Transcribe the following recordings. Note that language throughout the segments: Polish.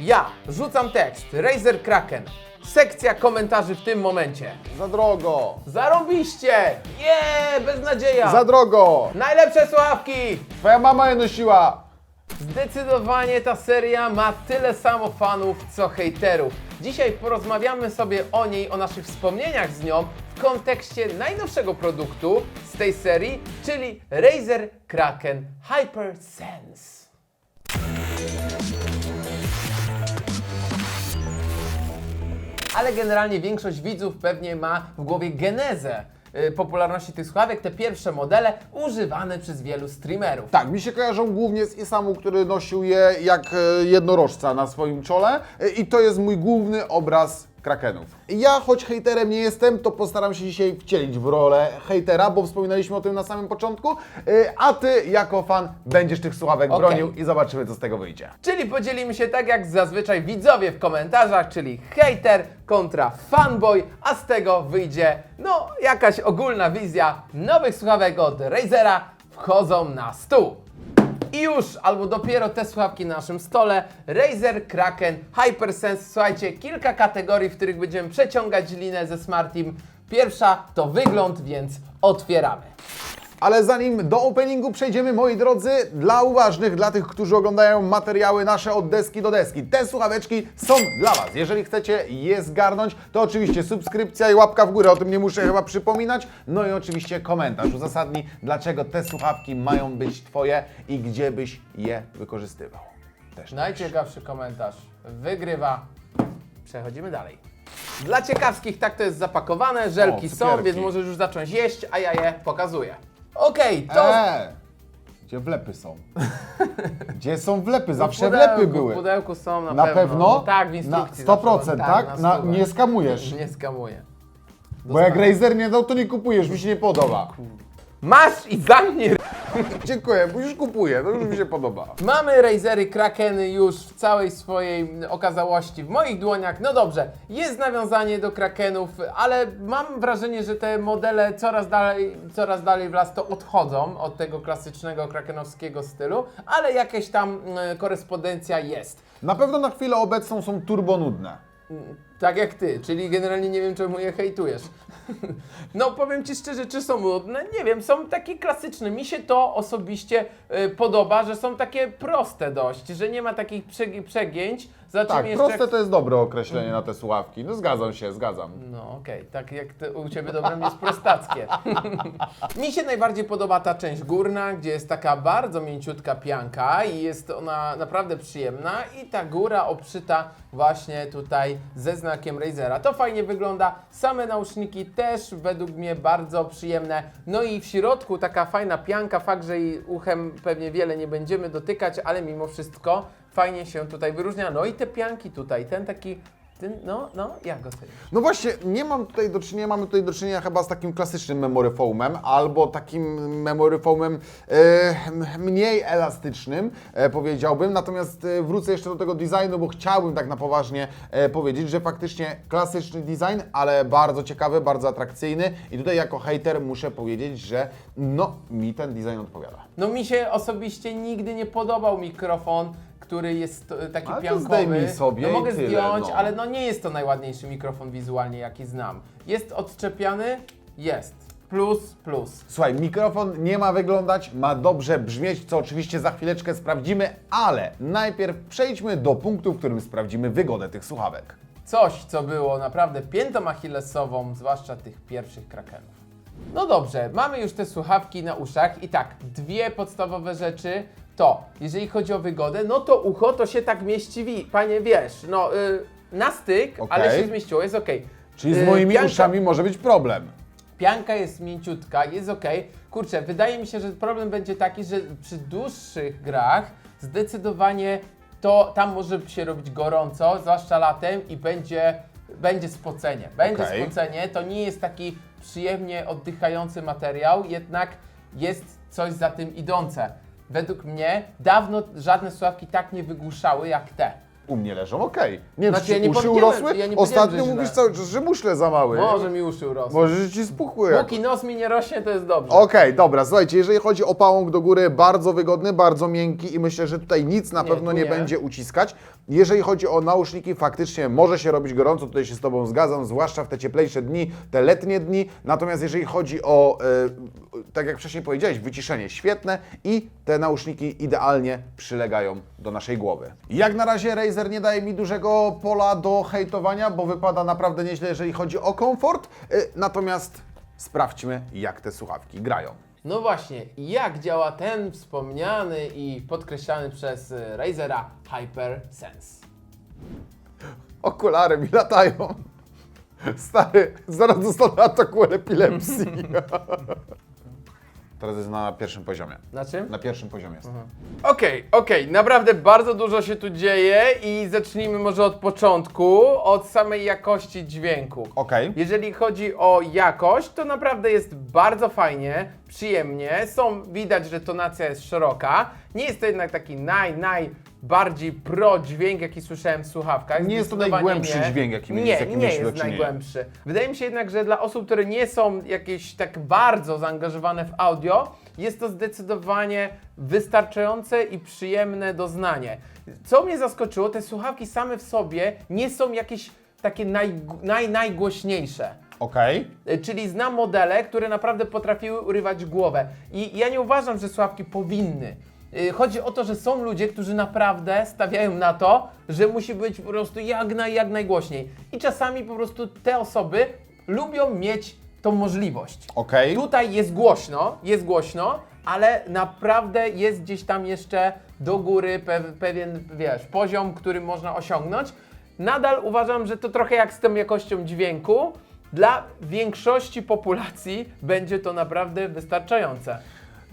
Ja rzucam tekst, Razer Kraken. Sekcja komentarzy w tym momencie. Za drogo! Zarąbiście! Nie, beznadzieja! Za drogo! Najlepsze słuchawki! Twoja mama je nosiła! Zdecydowanie ta seria ma tyle samo fanów, co hejterów. Dzisiaj porozmawiamy sobie o niej, o naszych wspomnieniach z nią w kontekście najnowszego produktu z tej serii, czyli Razer Kraken HyperSense. Ale generalnie większość widzów pewnie ma w głowie genezę y, popularności tych słuchawek, te pierwsze modele używane przez wielu streamerów. Tak, mi się kojarzą głównie z Isamu, który nosił je jak e, jednorożca na swoim czole e, i to jest mój główny obraz Krakenów. Ja, choć hejterem nie jestem, to postaram się dzisiaj wcielić w rolę hejtera, bo wspominaliśmy o tym na samym początku, e, a Ty jako fan będziesz tych słuchawek Okej. bronił i zobaczymy, co z tego wyjdzie. Czyli podzielimy się tak jak zazwyczaj widzowie w komentarzach, czyli hater kontra fanboy, a z tego wyjdzie no jakaś ogólna wizja nowych słuchawek od Razera wchodzą na stół. I już, albo dopiero te słuchawki na naszym stole, Razer Kraken Hypersense. Słuchajcie, kilka kategorii, w których będziemy przeciągać linę ze Smartim. Pierwsza to wygląd, więc otwieramy. Ale zanim do openingu przejdziemy, moi drodzy, dla uważnych, dla tych, którzy oglądają materiały nasze od deski do deski, te słuchaweczki są dla Was. Jeżeli chcecie je zgarnąć, to oczywiście subskrypcja i łapka w górę, o tym nie muszę chyba przypominać. No i oczywiście komentarz uzasadni, dlaczego te słuchawki mają być Twoje i gdzie byś je wykorzystywał. Też. Najciekawszy komentarz wygrywa. Przechodzimy dalej. Dla ciekawskich tak to jest zapakowane, żelki są, cukierki. więc możesz już zacząć jeść, a ja je pokazuję. Okej, to Eee, gdzie wlepy są? Gdzie są wlepy? Zawsze w wlepy były. W pudełku są na, Na pewno. No, tak, w instrukcji. Na zawsze 100%, było. tak? Na- stówę. nie skamujesz. Nie skamuję. Bo jak Razer nie dał, to nie kupujesz, mi się nie podoba. Masz i za mnie Dziękuję, bo już kupuję, to już mi się podoba. Mamy Razery Krakeny już w całej swojej okazałości w moich dłoniach. No dobrze, jest nawiązanie do Krakenów, ale mam wrażenie, że te modele coraz dalej, coraz dalej w las to odchodzą od tego klasycznego krakenowskiego stylu, ale jakaś tam e, korespondencja jest. Na pewno na chwilę obecną są turbo nudne. Tak jak ty, czyli generalnie nie wiem czemu je hejtujesz. No powiem ci szczerze, czy są nudne? Nie wiem, są takie klasyczne. Mi się to osobiście y, podoba, że są takie proste dość, że nie ma takich przegi- przegięć. Zobaczymy Tak, jeszcze proste to jest dobre określenie na te słuchawki. No zgadzam się, zgadzam. No okej, tak jak ty, u Ciebie dobrem jest prostackie. Mi się najbardziej podoba ta część górna, gdzie jest taka bardzo mięciutka pianka i jest ona naprawdę przyjemna i ta góra obszyta właśnie tutaj ze znakiem Razera. To fajnie wygląda, same nauszniki też według mnie bardzo przyjemne. No i w środku taka fajna pianka, fakt, że jej uchem pewnie wiele nie będziemy dotykać, ale mimo wszystko fajnie się tutaj wyróżnia. No i te pianki tutaj, ten taki, no, no, jak go ocenisz? No właśnie, nie mam tutaj do czynienia, mamy tutaj do czynienia chyba z takim klasycznym memory foamem, albo takim memory foamem e, mniej elastycznym, e, powiedziałbym. Natomiast e, wrócę jeszcze do tego designu, bo chciałbym tak na poważnie e, powiedzieć, że faktycznie klasyczny design, ale bardzo ciekawy, bardzo atrakcyjny. I tutaj jako hater muszę powiedzieć, że no, mi ten design odpowiada. No mi się osobiście nigdy nie podobał mikrofon, który jest taki Ale piankowy. zdejmij sobie no mogę tyle, zdjąć, no. ale no nie jest to najładniejszy mikrofon wizualnie, jaki znam. Jest odczepiany? Jest. Plus, plus. Słuchaj, mikrofon nie ma wyglądać, ma dobrze brzmieć, co oczywiście za chwileczkę sprawdzimy, ale najpierw przejdźmy do punktu, w którym sprawdzimy wygodę tych słuchawek. Coś, co było naprawdę piętą achillesową, zwłaszcza tych pierwszych krakenów. No dobrze, mamy już te słuchawki na uszach i tak, dwie podstawowe rzeczy to, jeżeli chodzi o wygodę, no to ucho to się tak mieści, wi- panie wiesz, no y, na styk, ale się zmieściło, jest okej. Czyli z Y, moimi pianka- uszami może być problem. Pianka jest mięciutka, jest ok. Kurczę, wydaje mi się, że problem będzie taki, że przy dłuższych grach zdecydowanie to tam może się robić gorąco, zwłaszcza latem i będzie, będzie spocenie. Będzie Okej. spocenie, to nie jest taki przyjemnie oddychający materiał, jednak jest coś za tym idące. Według mnie dawno żadne słuchawki tak nie wygłuszały jak te. U mnie leżą, okej. Nie wiem, Znaczy, czy ja nie uszy powiedziałem- urosły? ja nie powiedziałem, Ostatnio źle. mówisz cały czas, że muszle za małe. Może mi uszy urosły. Może że ci spuchły. jak- Póki nos mi nie rośnie, to jest dobrze. Okej, dobra, słuchajcie, jeżeli chodzi o pałąk do góry, bardzo wygodny, bardzo miękki i myślę, że tutaj nic na Nie, pewno tu nie, nie. będzie uciskać. Jeżeli chodzi o nauszniki, faktycznie może się robić gorąco, tutaj się z Tobą zgadzam, zwłaszcza w te cieplejsze dni, te letnie dni. Natomiast jeżeli chodzi o, e, tak jak wcześniej powiedziałeś, wyciszenie świetne i te nauszniki idealnie przylegają do naszej głowy. Jak na razie Razer nie daje mi dużego pola do hejtowania, bo wypada naprawdę nieźle, jeżeli chodzi o komfort. E, natomiast sprawdźmy, jak te słuchawki grają. No właśnie, jak działa ten wspomniany i podkreślany przez y, Razera HyperSense? Okulary mi latają. Stary, zaraz dostanę ataku epilepsji. Teraz jest na pierwszym poziomie. Na czym? Na pierwszym poziomie jest. Okej, okej, naprawdę bardzo dużo się tu dzieje i zacznijmy może od początku, od samej jakości dźwięku. Okej. Jeżeli chodzi o jakość, to naprawdę jest bardzo fajnie, przyjemnie. Są, widać, że tonacja jest szeroka. Nie jest to jednak taki naj, najbardziej pro dźwięk, jaki słyszałem w słuchawkach. Nie jest to najgłębszy nie. dźwięk, jaki nie, z jakim nie jest najgłębszy. Wydaje mi się jednak, że dla osób, które nie są jakieś tak bardzo zaangażowane w audio, jest to zdecydowanie wystarczające i przyjemne doznanie. Co mnie zaskoczyło, te słuchawki same w sobie nie są jakieś takie naj, naj, najgłośniejsze. Okej. E, Czyli znam modele, które naprawdę potrafiły urywać głowę. I ja nie uważam, że słuchawki powinny. E, Chodzi o to, że są ludzie, którzy naprawdę stawiają na to, że musi być po prostu jak, naj, jak najgłośniej. I czasami po prostu te osoby lubią mieć tą możliwość. Okej. Tutaj jest głośno, jest głośno, ale naprawdę jest gdzieś tam jeszcze do góry pe pewien, wiesz, poziom, który można osiągnąć. Nadal uważam, że to trochę jak z tą jakością dźwięku. Dla większości populacji będzie to naprawdę wystarczające.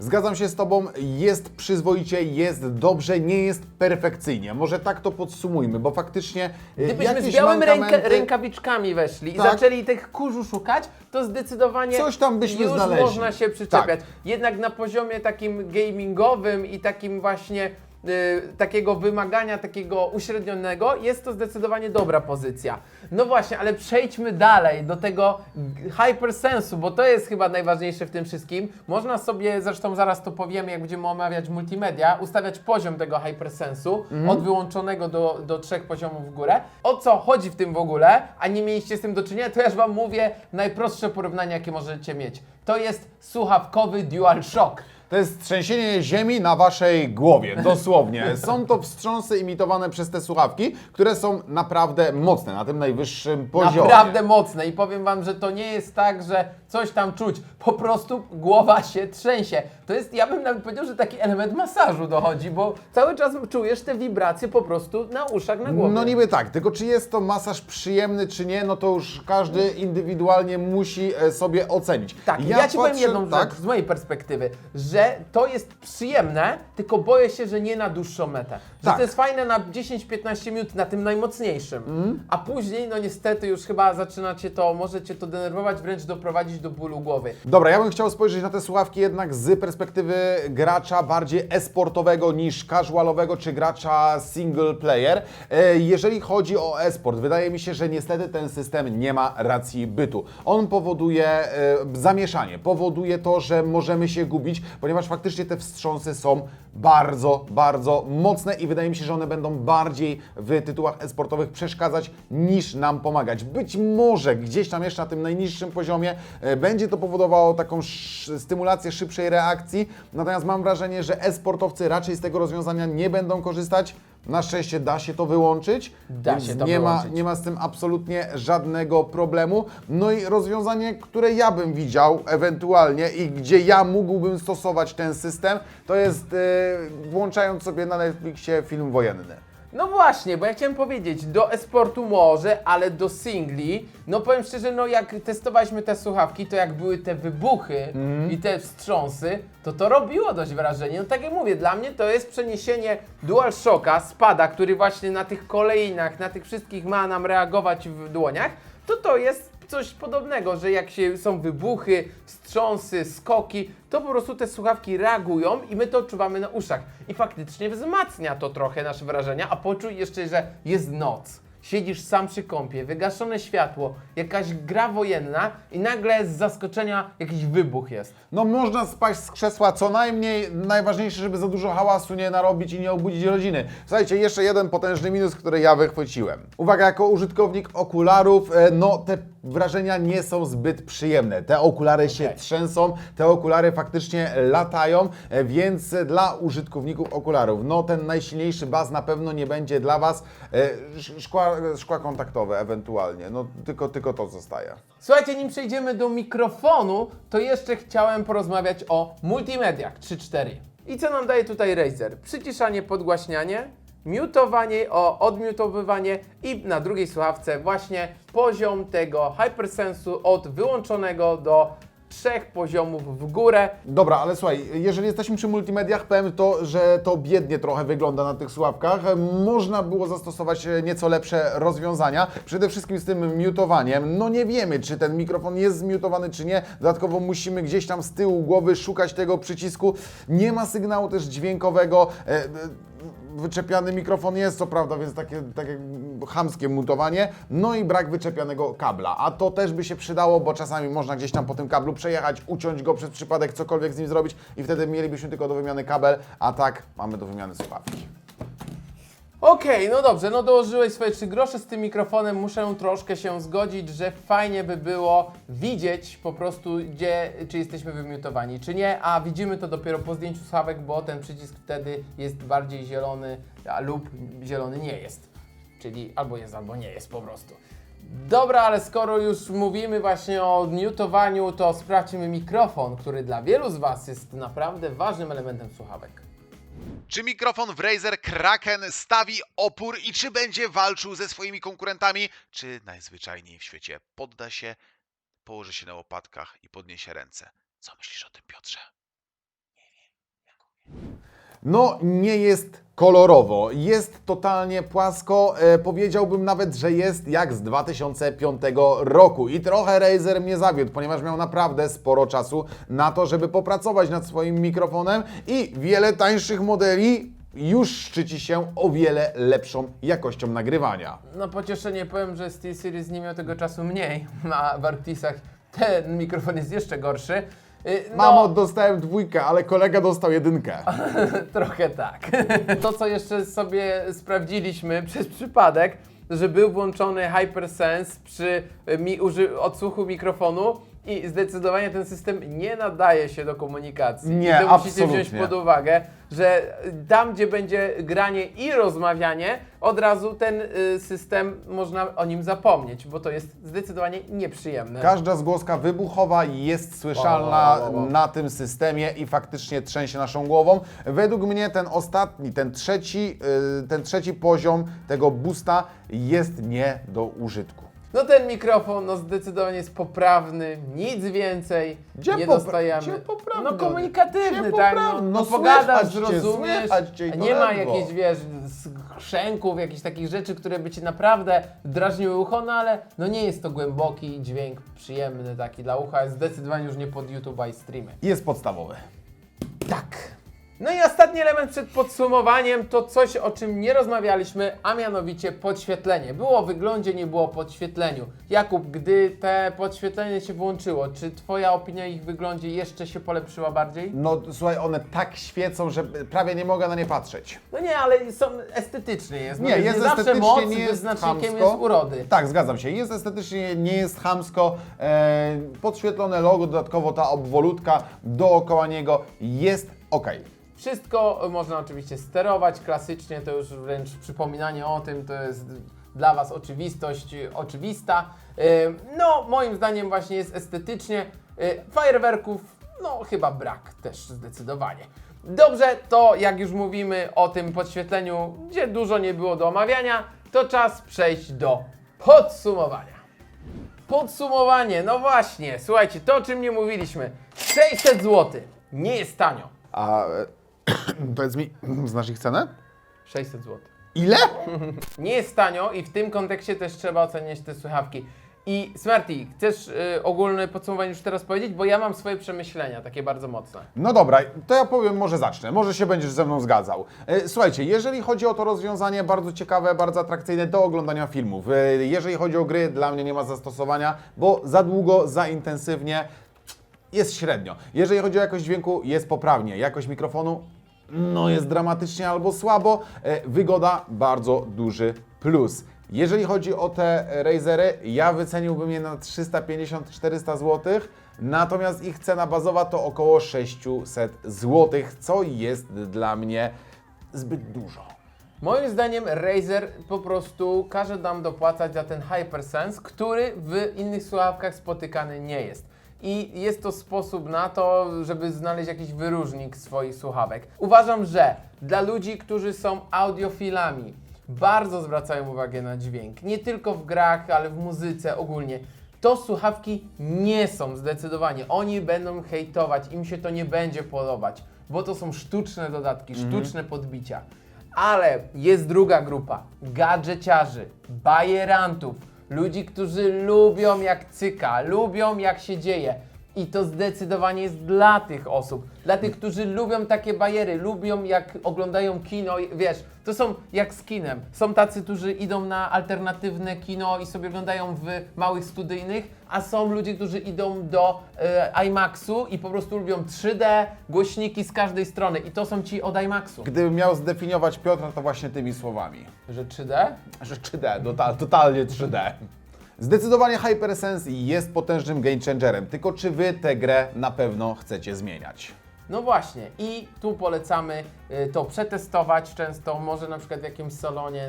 Zgadzam się z Tobą, jest przyzwoicie, jest dobrze, nie jest perfekcyjnie. Może tak to podsumujmy, bo faktycznie y, Gdybyśmy z białymi mankamenty- rękawiczkami weszli i Tak. zaczęli tych kurzu szukać, to zdecydowanie Coś tam byśmy już znaleźli. można się przyczepiać. Tak. Jednak na poziomie takim gamingowym i takim właśnie takiego wymagania, takiego uśrednionego, jest to zdecydowanie dobra pozycja. No właśnie, ale przejdźmy dalej do tego hypersensu, bo to jest chyba najważniejsze w tym wszystkim. Można sobie, zresztą zaraz to powiemy, jak będziemy omawiać multimedia, ustawiać poziom tego hypersensu od wyłączonego do, do trzech poziomów w górę. O co chodzi w tym w ogóle, a nie mieliście z tym do czynienia, to ja już Wam mówię najprostsze porównanie, jakie możecie mieć. To jest słuchawkowy DualShock. To jest trzęsienie ziemi na waszej głowie, dosłownie. Są to wstrząsy imitowane przez te słuchawki, które są naprawdę mocne, na tym najwyższym poziomie. Naprawdę mocne i powiem Wam, że to nie jest tak, że coś tam czuć, po prostu głowa się trzęsie. To jest, ja bym nawet powiedział, że taki element masażu dochodzi, bo cały czas czujesz te wibracje po prostu na uszach, na głowie. No niby tak, tylko czy jest to masaż przyjemny, czy nie, no to już każdy indywidualnie musi e, sobie ocenić. Tak, ja, Ci powiem patrzę- jedną tak? rzecz z mojej perspektywy, że to jest przyjemne, tylko boję się, że nie na dłuższą metę. Że Tak. to jest fajne na 10-15 minut na tym najmocniejszym, Mhm. a później, no niestety już chyba zaczyna Cię to, może Cię to denerwować, wręcz doprowadzić do bólu głowy. Dobra, ja bym chciał spojrzeć na te słuchawki jednak z perspektywy gracza bardziej esportowego niż casualowego, czy gracza single player. E, Jeżeli chodzi o esport, wydaje mi się, że niestety ten system nie ma racji bytu. On powoduje e, zamieszanie, powoduje to, że możemy się gubić, ponieważ faktycznie te wstrząsy są bardzo, bardzo mocne i wydaje mi się, że one będą bardziej w tytułach esportowych przeszkadzać niż nam pomagać. Być może gdzieś tam jeszcze na tym najniższym poziomie e, będzie to powodowało taką stymulację szybszej reakcji, natomiast mam wrażenie, że e-sportowcy raczej z tego rozwiązania nie będą korzystać. Na szczęście da się to wyłączyć, Da więc się to nie, ma, wyłączyć. nie ma z tym absolutnie żadnego problemu. No i rozwiązanie, które ja bym widział ewentualnie i gdzie ja mógłbym stosować ten system, to jest e, włączając sobie na Netflixie film wojenny. No właśnie, bo ja chciałem powiedzieć, do esportu może, ale do singli, no powiem szczerze, no jak testowaliśmy te słuchawki, to jak były te wybuchy i te wstrząsy, to to robiło dość wrażenie. No tak jak mówię, dla mnie to jest przeniesienie DualShocka, spada, który właśnie na tych kolejnach, na tych wszystkich ma nam reagować w dłoniach, to to jest coś podobnego, że jak się są wybuchy, wstrząsy, skoki, to po prostu te słuchawki reagują i my to odczuwamy na uszach. I faktycznie wzmacnia to trochę nasze wrażenia, a poczuj jeszcze, że jest noc. Siedzisz sam przy kąpie, wygaszone światło, jakaś gra wojenna i nagle z zaskoczenia jakiś wybuch jest. No można spaść z krzesła co najmniej, najważniejsze, żeby za dużo hałasu nie narobić i nie obudzić rodziny. Słuchajcie, jeszcze jeden potężny minus, który ja wychwyciłem. Uwaga, jako użytkownik okularów, e, no te wrażenia nie są zbyt przyjemne. Te okulary się Okej. trzęsą, te okulary faktycznie latają, e, więc dla użytkowników okularów, no ten najsilniejszy baz na pewno nie będzie dla Was. E, sz- Szkła, kontaktowe ewentualnie, no tylko, tylko to zostaje. Słuchajcie, nim przejdziemy do mikrofonu, to jeszcze chciałem porozmawiać o multimediach 3.4. I co nam daje tutaj Razer? Przyciszanie, podgłaśnianie, miutowanie, o, odmiutowywanie i na drugiej słuchawce właśnie poziom tego hypersensu od wyłączonego do trzech poziomów w górę. Dobra, ale słuchaj, jeżeli jesteśmy przy multimediach, powiem to, że to biednie trochę wygląda na tych słuchawkach. Można było zastosować e, nieco lepsze rozwiązania. Przede wszystkim z tym mutowaniem. No nie wiemy, czy ten mikrofon jest zmiutowany, czy nie. Dodatkowo musimy gdzieś tam z tyłu głowy szukać tego przycisku. Nie ma sygnału też dźwiękowego. Wyczepiany mikrofon jest, co prawda, więc takie, takie chamskie mutowanie. No i brak wyczepianego kabla. A to też by się przydało, bo czasami można gdzieś tam po tym kablu przejechać, uciąć go przez przypadek, cokolwiek z nim zrobić i wtedy mielibyśmy tylko do wymiany kabel, a tak mamy do wymiany słuchawki. Okej, no dobrze, no dołożyłeś swoje trzy grosze z tym mikrofonem. Muszę troszkę się zgodzić, że fajnie by było widzieć po prostu, gdzie, czy jesteśmy wymiutowani, czy nie, a widzimy to dopiero po zdjęciu słuchawek, bo ten przycisk wtedy jest bardziej zielony, a lub zielony nie jest. Czyli albo jest, albo nie jest po prostu. Dobra, ale skoro już mówimy właśnie o odmiutowaniu, to sprawdźmy mikrofon, który dla wielu z Was jest naprawdę ważnym elementem słuchawek. Czy mikrofon w Razer Kraken stawi opór i czy będzie walczył ze swoimi konkurentami, czy najzwyczajniej w świecie podda się, położy się na łopatkach i podniesie ręce? Co myślisz o tym, Piotrze? No, nie jest kolorowo, jest totalnie płasko. E, powiedziałbym nawet, że jest jak z 2005 roku. I trochę Razer mnie zawiódł, ponieważ miał naprawdę sporo czasu na to, żeby popracować nad swoim mikrofonem i wiele tańszych modeli już szczyci się o wiele lepszą jakością nagrywania. No pocieszenie powiem, że SteelSeries nie miał tego czasu mniej, a w ten mikrofon jest jeszcze gorszy. Y, No, Mamo, dostałem dwójkę, ale kolega dostał jedynkę. trochę tak. To, co jeszcze sobie sprawdziliśmy przez przypadek, że był włączony HyperSense przy y, mi, uży, odsłuchu mikrofonu i zdecydowanie ten system nie nadaje się do komunikacji. Nie, I to musicie wziąć absolutnie. pod uwagę, że tam, gdzie będzie granie i rozmawianie, od razu ten y, system można o nim zapomnieć, bo to jest zdecydowanie nieprzyjemne. Każda zgłoska wybuchowa jest słyszalna Wow, wow, wow. na tym systemie i faktycznie trzęsie naszą głową. Według mnie ten ostatni, ten trzeci, yy, ten trzeci poziom tego boosta jest nie do użytku. No ten mikrofon no zdecydowanie jest poprawny, nic więcej Gdzie nie popra- dostajemy. gdzie poprawny? No komunikatywny, Gdzie tak? poprawny? No, No no pogadasz, słychać cię, zrozumiesz, słychać cię i to nie ma ledwo. jakichś, wiesz, skrzęków, jakichś takich rzeczy, które by Ci naprawdę drażniły ucho, no ale no nie jest to głęboki dźwięk, przyjemny taki dla ucha, jest zdecydowanie już nie pod YouTube'a i streamy. Jest podstawowy. Tak. No i ostatni element przed podsumowaniem to coś, o czym nie rozmawialiśmy, a mianowicie podświetlenie. Było o wyglądzie, nie było o podświetleniu. Jakub, gdy te podświetlenie się włączyło, czy Twoja opinia o ich wyglądzie jeszcze się polepszyła bardziej? No słuchaj, one tak świecą, że prawie nie mogę na nie patrzeć. No nie, ale są estetycznie jest. No Nie, jest zawsze estetycznie, moc nie jest wyznacznikiem chamsko. jest urody. Tak, zgadzam się. Jest estetycznie, nie jest chamsko. E, podświetlone logo, dodatkowo ta obwolutka dookoła niego jest ok. Wszystko można oczywiście sterować klasycznie, to już wręcz przypominanie o tym, to jest dla Was oczywistość oczywista. No, moim zdaniem właśnie jest estetycznie. Y, Fajerwerków, no chyba brak też zdecydowanie. Dobrze, to jak już mówimy o tym podświetleniu, gdzie dużo nie było do omawiania, to czas przejść do podsumowania. Podsumowanie, no właśnie, słuchajcie, to o czym nie mówiliśmy. 600 zł, nie jest tanio. A e, powiedz mi, znasz ich cenę? 600 zł. Ile? Nie jest tanio i w tym kontekście też trzeba oceniać te słuchawki. I Smarty, chcesz y, ogólne podsumowanie już teraz powiedzieć? Bo ja mam swoje przemyślenia, takie bardzo mocne. No dobra, to ja powiem, może zacznę, może się będziesz ze mną zgadzał. E, Słuchajcie, jeżeli chodzi o to rozwiązanie, bardzo ciekawe, bardzo atrakcyjne do oglądania filmów. E, Jeżeli chodzi o gry, dla mnie nie ma zastosowania, bo za długo, za intensywnie, jest średnio. Jeżeli chodzi o jakość dźwięku, jest poprawnie. Jakość mikrofonu, no jest dramatycznie albo słabo. E, Wygoda, bardzo duży plus. Jeżeli chodzi o te Razery, ja wyceniłbym je na 350-400 zł, natomiast ich cena bazowa to około 600 zł, co jest dla mnie zbyt dużo. Moim zdaniem Razer po prostu każe nam dopłacać za ten HyperSense, który w innych słuchawkach spotykany nie jest. I jest to sposób na to, żeby znaleźć jakiś wyróżnik swoich słuchawek. Uważam, że dla ludzi, którzy są audiofilami, bardzo zwracają uwagę na dźwięk. Nie tylko w grach, ale w muzyce ogólnie. To słuchawki nie są zdecydowanie. Oni będą hejtować, im się to nie będzie podobać, bo to są sztuczne dodatki, sztuczne podbicia. Ale jest druga grupa gadżeciarzy, bajerantów, ludzi, którzy lubią jak cyka, lubią jak się dzieje. I to zdecydowanie jest dla tych osób, dla tych, którzy lubią takie bajery, lubią jak oglądają kino, wiesz, to są jak z kinem. Są tacy, którzy idą na alternatywne kino i sobie oglądają w małych studyjnych, a są ludzie, którzy idą do e, IMAXu i po prostu lubią 3D, głośniki z każdej strony i to są ci od IMAXu. Gdybym miał zdefiniować Piotra, to właśnie tymi słowami. Że 3D? Że 3D, total, totalnie 3D. Zdecydowanie HyperSense jest potężnym game changerem, tylko czy Wy tę grę na pewno chcecie zmieniać? No właśnie, i tu polecamy y, to przetestować często, może na przykład w jakimś salonie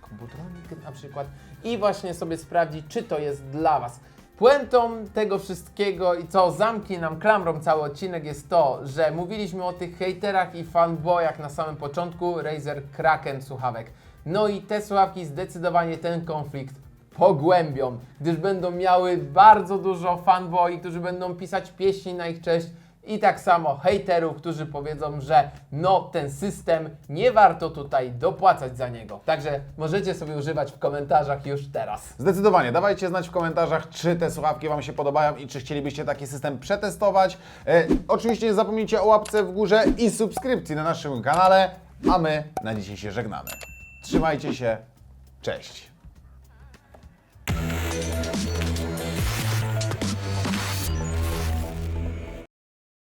komputeronik na przykład i właśnie sobie sprawdzić, czy to jest dla Was. Puentą tego wszystkiego i co zamknie nam klamrą cały odcinek jest to, że mówiliśmy o tych hejterach i fanboyach na samym początku Razer Kraken słuchawek. No i te słuchawki zdecydowanie ten konflikt pogłębią, gdyż będą miały bardzo dużo fanboy, którzy będą pisać pieśni na ich cześć i tak samo hejterów, którzy powiedzą, że no ten system nie warto tutaj dopłacać za niego. Także możecie sobie używać w komentarzach już teraz. Zdecydowanie, dawajcie znać w komentarzach, czy te słuchawki Wam się podobają i czy chcielibyście taki system przetestować. E, oczywiście nie zapomnijcie o łapce w górze i subskrypcji na naszym kanale, a my na dzisiaj się żegnamy. Trzymajcie się, cześć!